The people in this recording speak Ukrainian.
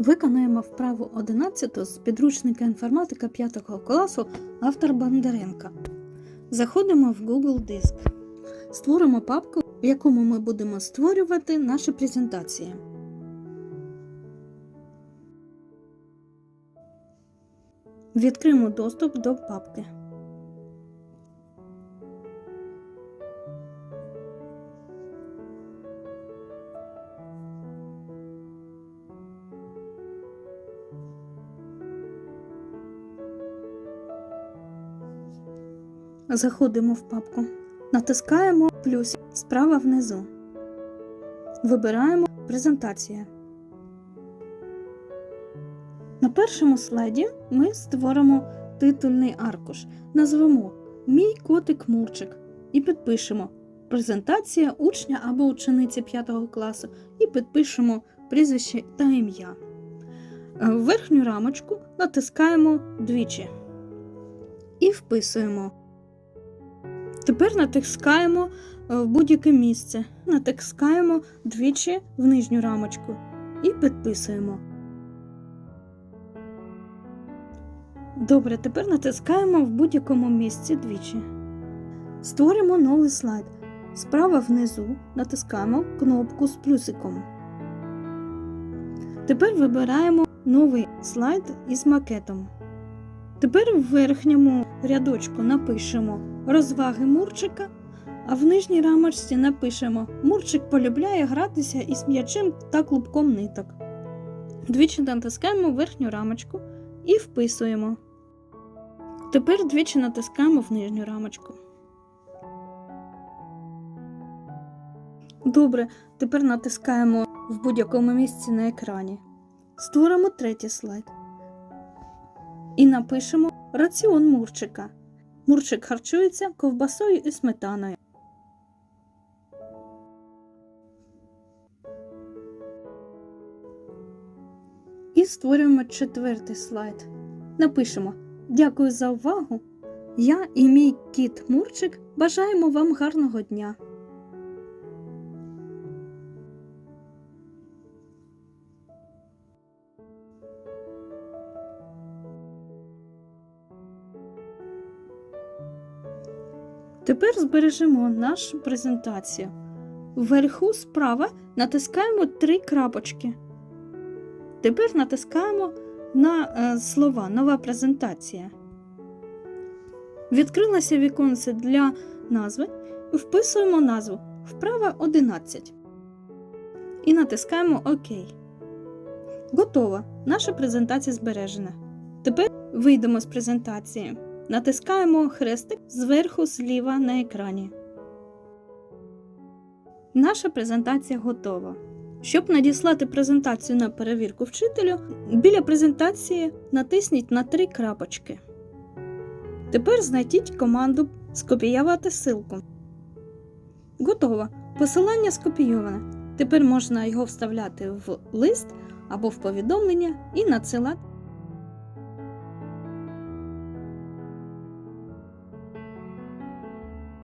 Виконаємо вправу 11 з підручника інформатика 5 класу автор Бондаренка. Заходимо в Google Диск. Створимо папку, в якому ми будемо створювати наші презентації. Відкриємо доступ до папки. Заходимо в папку. Натискаємо плюс справа внизу. Вибираємо презентація. На першому слайді ми створимо титульний аркуш. Назвемо Мій котик Мурчик і підпишемо презентація учня або учениці 5 класу і підпишемо прізвище та ім'я. Е, В верхню рамочку натискаємо двічі і вписуємо. Тепер натискаємо е, в будь-яке місце. Натискаємо двічі в нижню рамочку і підписуємо. Добре, тепер натискаємо в будь-якому місці двічі. Створимо новий слайд. Справа внизу натискаємо кнопку з плюсиком. Тепер вибираємо новий слайд із макетом. Тепер в верхньому рядочку напишемо розваги Мурчика, а в нижній рамочці напишемо Мурчик полюбляє гратися із м'ячем та клубком ниток. Двічі натискаємо верхню рамочку і вписуємо. Тепер двічі натискаємо в нижню рамочку. Добре, тепер натискаємо в будь-якому місці на екрані. Створимо третій слайд. І напишемо Раціон Мурчика. Мурчик харчується ковбасою і сметаною. І створюємо четвертий слайд. Напишемо Дякую за увагу. Я і мій кіт Мурчик бажаємо вам гарного дня. Тепер збережемо нашу презентацію. Вверху справа натискаємо три крапочки. Тепер натискаємо на е, слова Нова презентація. Відкрилося віконце для назви. Вписуємо назву Вправа 11. І натискаємо ОК. Готово. Наша презентація збережена. Тепер вийдемо з презентації. Натискаємо хрестик зверху зліва на екрані. Наша презентація готова. Щоб надіслати презентацію на перевірку вчителю, біля презентації натисніть на три крапочки. Тепер знайдіть команду Скопіювати ссылку. Готово. Посилання скопійоване. Тепер можна його вставляти в лист або в повідомлення і надсилати.